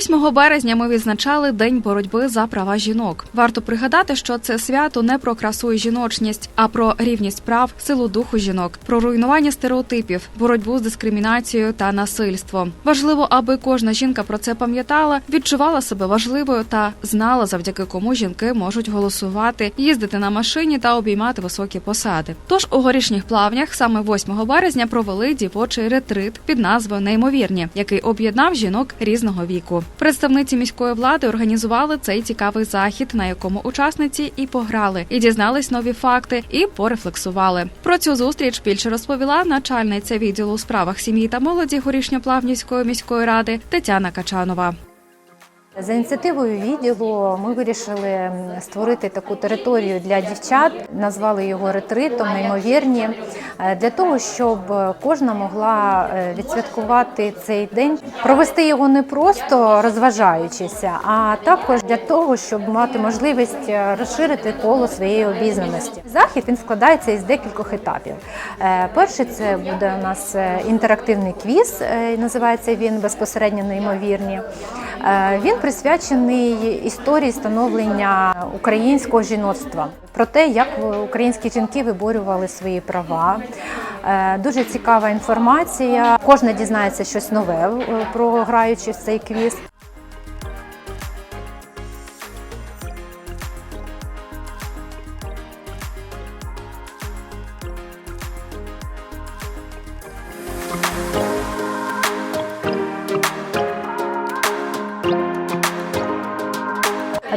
8 березня ми відзначали День боротьби за права жінок. Варто пригадати, що це свято не про красу і жіночність, а про рівність прав, силу духу жінок, про руйнування стереотипів, боротьбу з дискримінацією та насильством. Важливо, аби кожна жінка про це пам'ятала, відчувала себе важливою та знала, завдяки кому жінки можуть голосувати, їздити на машині та обіймати високі посади. Тож у горішніх плавнях саме 8 березня провели дівочий ретрит під назвою Неймовірні, який об'єднав жінок різного віку. Представниці міської влади організували цей цікавий захід, на якому учасниці і пограли, і дізнались нові факти, і порефлексували. Про цю зустріч більше розповіла начальниця відділу у справах сім'ї та молоді Горішньоплавнівської міської ради Тетяна Качанова. За ініціативою відділу ми вирішили створити таку територію для дівчат, назвали його ретритом, неймовірні, для того, щоб кожна могла е, відсвяткувати цей день, провести його не просто розважаючися, а також для того, щоб мати можливість е, розширити коло своєї обізнаності. Захід він складається із декількох етапів. Е, Перший це буде у нас е, інтерактивний квіз, е, називається він безпосередньо неймовірні. Е, Він присвячений історії становлення українського жіноцтва про те, як українські жінки виборювали свої права. Е, Дуже цікава інформація. Кожна дізнається щось нове, про програючи в цей квіз.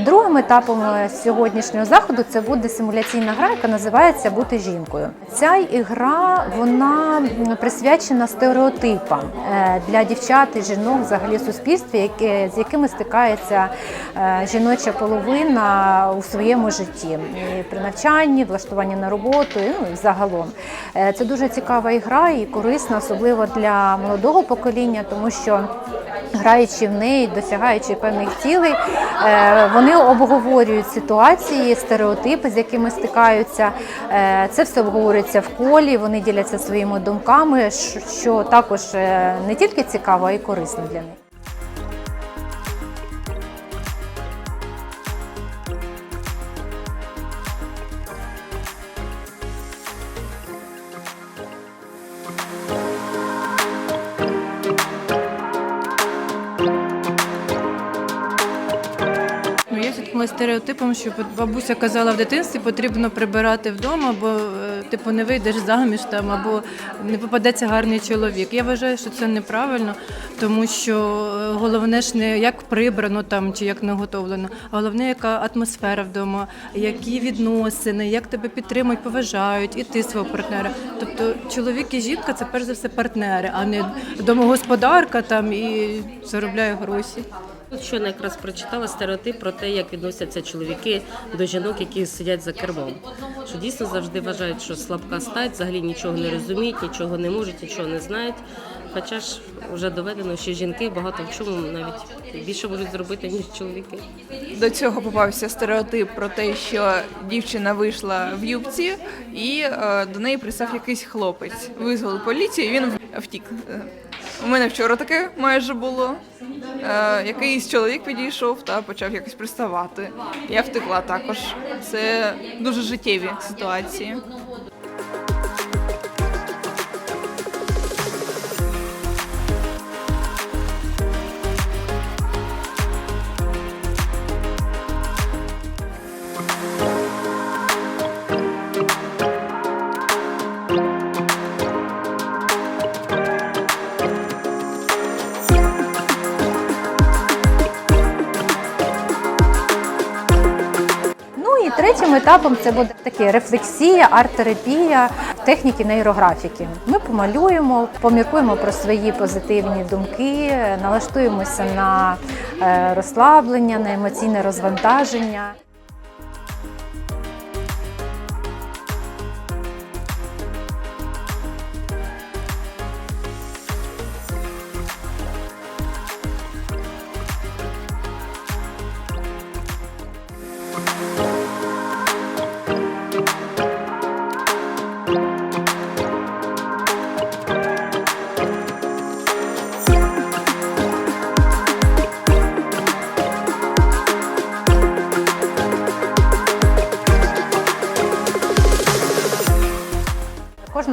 Другим етапом е, сьогоднішнього заходу це буде симуляційна гра, яка називається Бути жінкою. Ця ігра вона присвячена стереотипам е, для дівчат і жінок взагалі суспільстві, з якими стикається е, жіноча половина у своєму житті І при навчанні, влаштуванні на роботу, ну і загалом. Це дуже цікава ігра і корисна, особливо для молодого покоління, тому що граючи в неї, досягаючи певних цілей, е, вони обговорюють ситуації, стереотипи, з якими стикаються. Е, Це все обговорюється в колі, вони діляться своїми думками, що- також е, не тільки цікаво, а й корисно для них. Ну, я з стереотипом, що бабуся казала в дитинстві, потрібно прибирати вдома, бо е, типу не вийдеш заміж там або не попадеться гарний чоловік. Я вважаю, що це неправильно, тому що е, головне ж не як прибрано там чи як наготовлено, а головне, яка атмосфера вдома, які відносини, як тебе підтримують, поважають, і ти свого партнера. Тобто чоловік і жінка це перш за все партнери, а не домогосподарка там і заробляє гроші. От щойно якраз прочитала стереотип про те, як відносяться чоловіки до жінок, які сидять за кермом. Що дійсно завжди вважають, що слабка стать, взагалі нічого не розуміють, нічого не можуть, нічого не знають. Хоча ж вже доведено, що жінки багато в чому навіть більше можуть зробити, ніж чоловіки. До цього попався стереотип про те, що дівчина вийшла в юбці і е, до неї пристав якийсь хлопець. Визвали поліцію, і він втік. Е, У мене вчора таке майже було. Е, якийсь чоловік підійшов та почав якось приставати. Я втекла також. Це дуже життєві ситуації. Етапом це буде таке рефлексія, арт-терапія техніки нейрографіки. Ми помалюємо, поміркуємо про свої позитивні думки, налаштуємося на е, розслаблення, на емоційне розвантаження.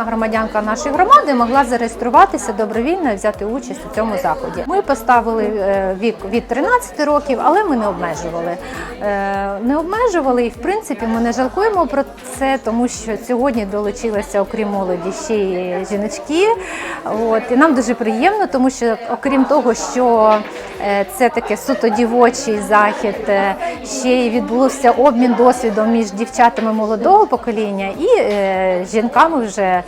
Кожна громадянка нашої громади могла зареєструватися добровільно і взяти участь у цьому заході. Ми поставили е, вік від 13 років, але ми не обмежували. Е, Не обмежували, і в принципі ми не жалкуємо про це, тому що сьогодні долучилися, окрім молоді, ще й жіночки. От і нам дуже приємно, тому що окрім того, що е, це таке суто дівочий захід, ще й відбувся обмін досвідом між дівчатами молодого покоління і жінками, вже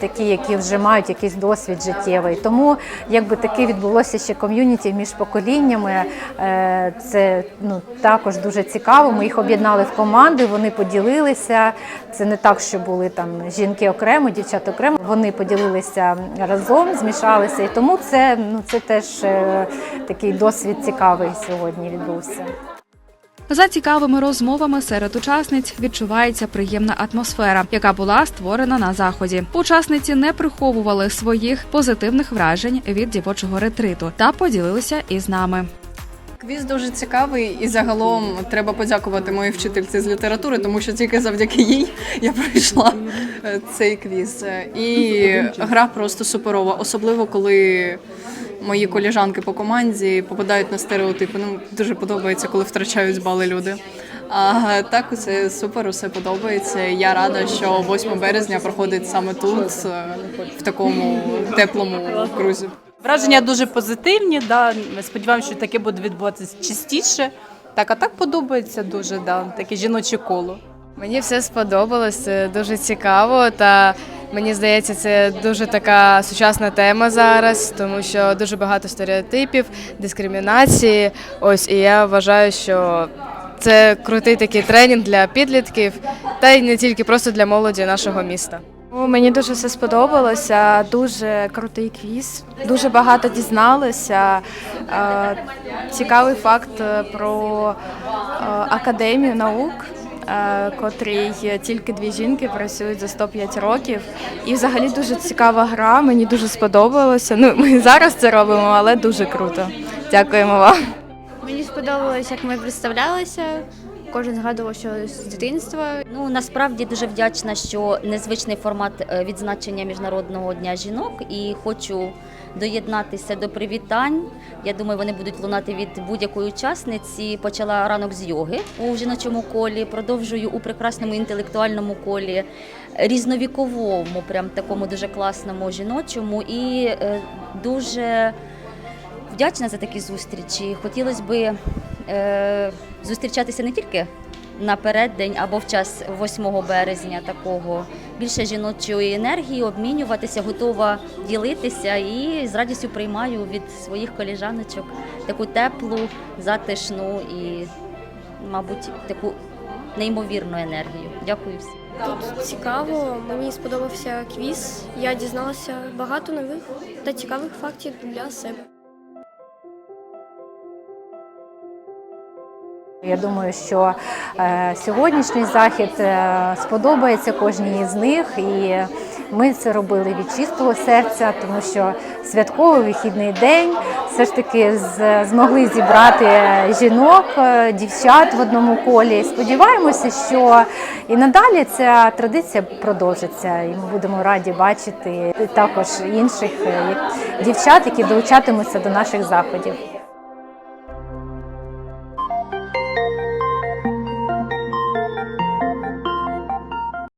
такі, які вже мають якийсь досвід життєвий. Тому якби таке відбулося ще ком'юніті між поколіннями. е, Це ну також дуже цікаво. Ми їх об'єднали в команди, вони поділилися. Це не так, що були там жінки окремо, дівчата окремо. Вони поділилися разом, змішалися, і тому це ну це теж е, такий досвід цікавий сьогодні відбувся. За цікавими розмовами серед учасниць відчувається приємна атмосфера, яка була створена на заході. Учасниці не приховували своїх позитивних вражень від дівочого ретриту та поділилися із нами. Квіз дуже цікавий, і загалом треба подякувати моїй вчительці з літератури, тому що тільки завдяки їй я пройшла е, цей квіз. І гра просто суперова, особливо коли мої коліжанки по команді попадають на стереотипи. Ну дуже подобається, коли втрачають бали люди. А так усе супер, усе подобається. Я рада, що 8 березня проходить саме тут, е, в такому теплому крузі. Враження дуже позитивні. Да. Ми сподіваємося, що таке буде відбуватися частіше. Так, а так подобається дуже, да, таке жіноче коло. Мені все сподобалось, дуже цікаво, та мені здається, це дуже така сучасна тема зараз, тому що дуже багато стереотипів, дискримінації. Ось і я вважаю, що це крутий такий тренінг для підлітків, та й не тільки просто для молоді нашого міста. Мені дуже все сподобалося, дуже крутий квіз, дуже багато дізналися. Е, Цікавий факт е, про е, академію наук, котрій тільки дві жінки працюють за 105 років. І взагалі дуже цікава гра, мені дуже сподобалося. Ну, ми зараз це робимо, але дуже круто. Дякуємо вам. Мені сподобалось, як ми представлялися. Кожен згадував, що з дитинства. Ну насправді дуже вдячна, що незвичний формат е, відзначення міжнародного дня жінок, і хочу доєднатися до привітань. Я думаю, вони будуть лунати від будь-якої учасниці. Почала ранок з йоги у жіночому колі, продовжую у прекрасному інтелектуальному колі, різновіковому, прям такому дуже класному жіночому і е, дуже вдячна за такі зустрічі. Хотілося б е, зустрічатися не тільки на переддень або в час 8 березня такого. Більше жіночої енергії, обмінюватися, готова ділитися і з радістю приймаю від своїх коліжаночок таку теплу, затишну і, мабуть, таку неймовірну енергію. Дякую всім. Тут цікаво, мені сподобався квіз. Я дізналася багато нових та цікавих фактів для себе. Я думаю, що е, сьогоднішній захід е, сподобається кожній з них, і ми це робили від чистого серця, тому що святковий вихідний день все ж таки змогли зібрати жінок, е, дівчат в одному колі. Сподіваємося, що і надалі ця традиція продовжиться, і ми будемо раді бачити також інших дівчат, які долучатимуться до наших заходів.